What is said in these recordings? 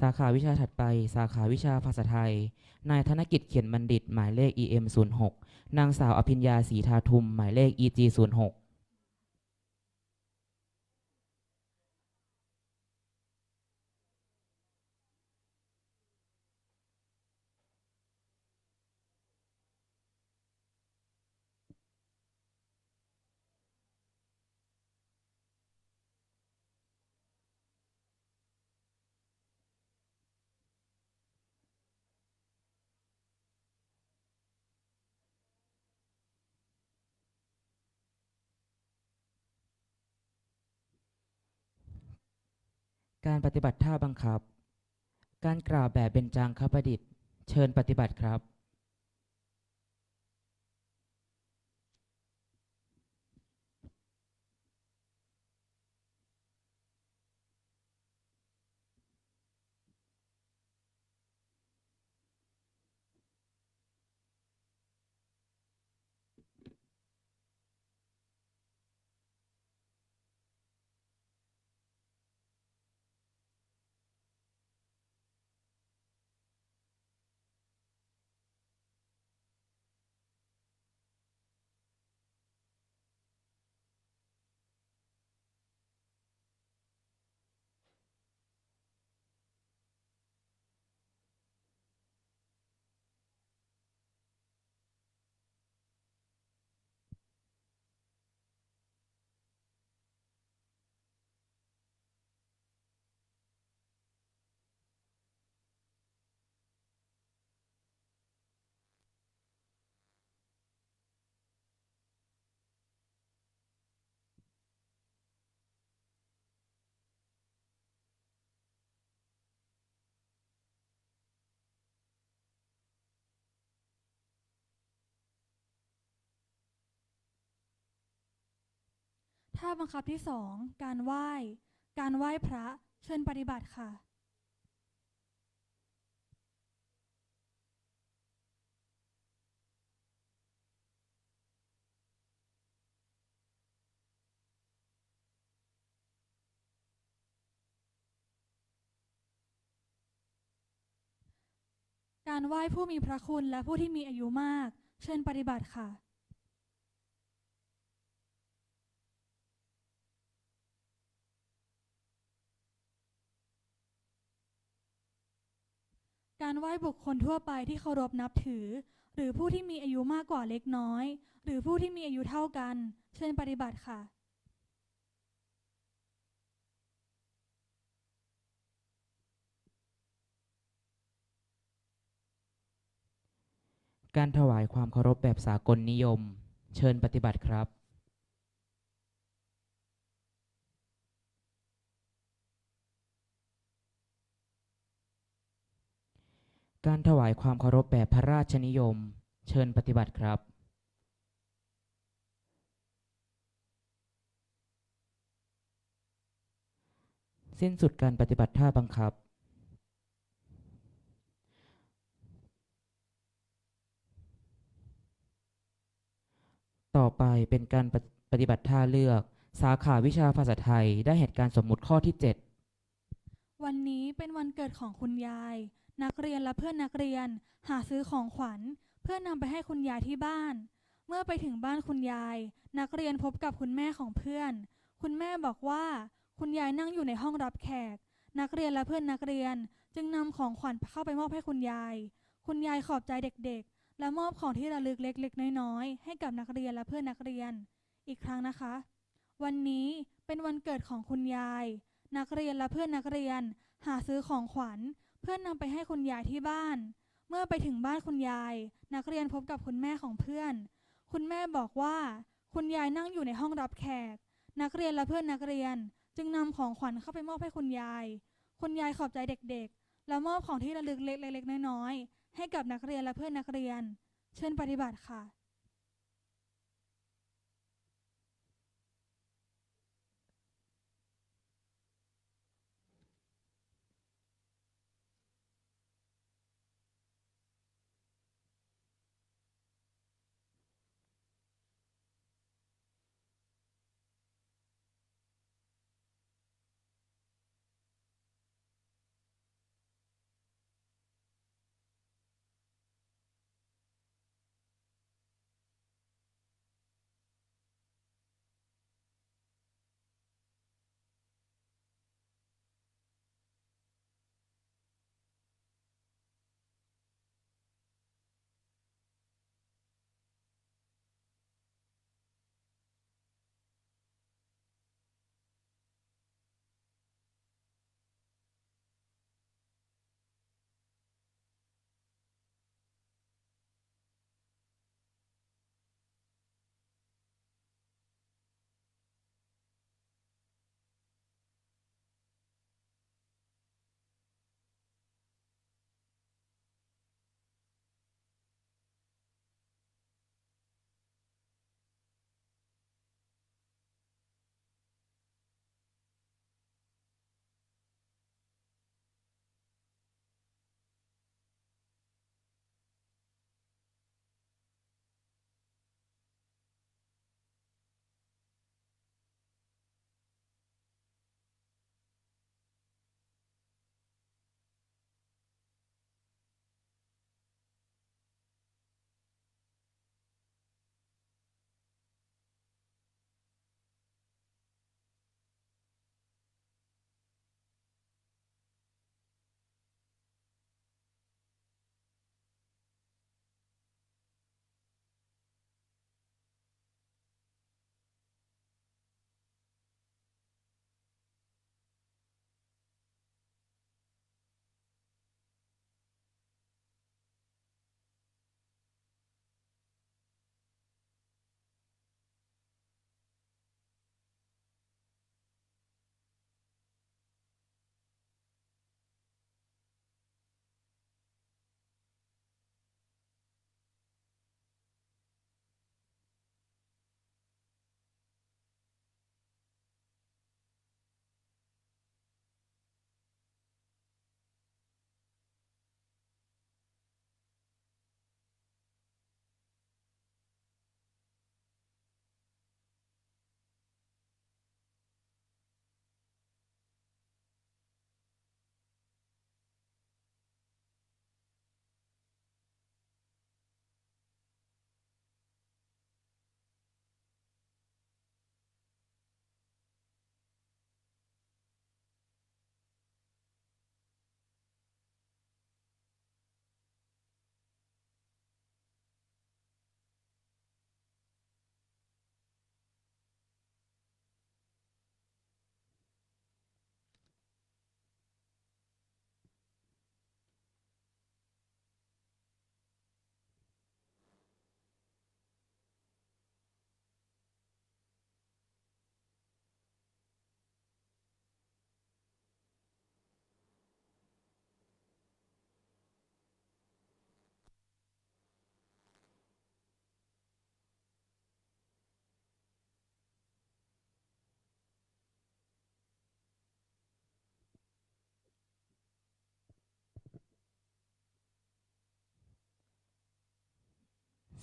สาขาวิชาถัดไป สาขาวิชาภาษาไทย นายธนกิจเขียนบัณฑิต หมายเลข EM06 นางสาวอภิญญาศรีทาทุม หมายเลข EG06 การปฏิบัติท่าบังคับ การกล่าวแบบเป็นจางคประดิษฐ์ เชิญปฏิบัติครับาบังคับที่สองการไหว้ การไหว้พระเชิญปฏิบัติค่ะ การไหว้ผู้มีพระคุณและผู้ที่มีอายุมาก เชิญปฏิบัติค่ะ การไหว้บุคคลทั่วไปที่เคารพนับถือ หรือผู้ที่มีอายุมากกว่าเล็กน้อย หรือผู้ที่มีอายุเท่ากัน เชิญปฏิบัติค่ะ การถวายความเคารพแบบสากลนิยม เชิญปฏิบัติครับ การถวายความเคารพแบบพระราชนิยม เชิญปฏิบัติครับสิ้นสุดการปฏิบัติท่าบังคับ ต่อไปเป็นการปฏิบัติท่าเลือก สาขาวิชาภาษาไทยได้เหตุการณ์สมมุติข้อที่ 7 วันนี้เป็นวันเกิดของคุณยาย นักเรียนและเพื่อนนักเรียนหาซื้อของขวัญ เพื่อนำไปให้คุณยายที่บ้าน เมื่อไปถึงบ้านคุณยาย นักเรียนพบกับคุณแม่ของเพื่อน คุณแม่บอกว่า คุณยายนั่งอยู่ในห้องรับแขก นักเรียนและเพื่อนนักเรียนจึงนำของขวัญเข้าไปมอบให้คุณยาย คุณยายขอบใจเด็กๆ และมอบของที่ระลึกเล็กๆ น้อยๆ ให้กับนักเรียนและเพื่อนนักเรียน อีกครั้งนะคะ วันนี้เป็นวันเกิดของคุณยาย นักเรียนและเพื่อนนักเรียน หาซื้อของขวัญ พื่อนนำไปให้คุณยายที่บ้าน เมื่อไปถึงบ้านคุณยาย นักเรียนพบกับคุณแม่ของเพื่อน คุณแม่บอกว่า คุณยายนั่งอยู่ในห้องรับแขก นักเรียนและเพื่อนนักเรียนจึงนำของขวัญเข้าไปมอบให้คุณยาย คุณยายขอบใจเด็กๆ และมอบของที่ระลึกเล็กๆน้อยๆให้กับนักเรียนและเพื่อนนักเรียน เชิญปฏิบัติค่ะ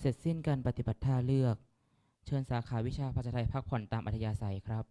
เสร็จสิ้นการปฏิบัติท่าเลือก เชิญสาขาวิชาภาษาไทยพักผ่อนตามอัธยาศัยครับ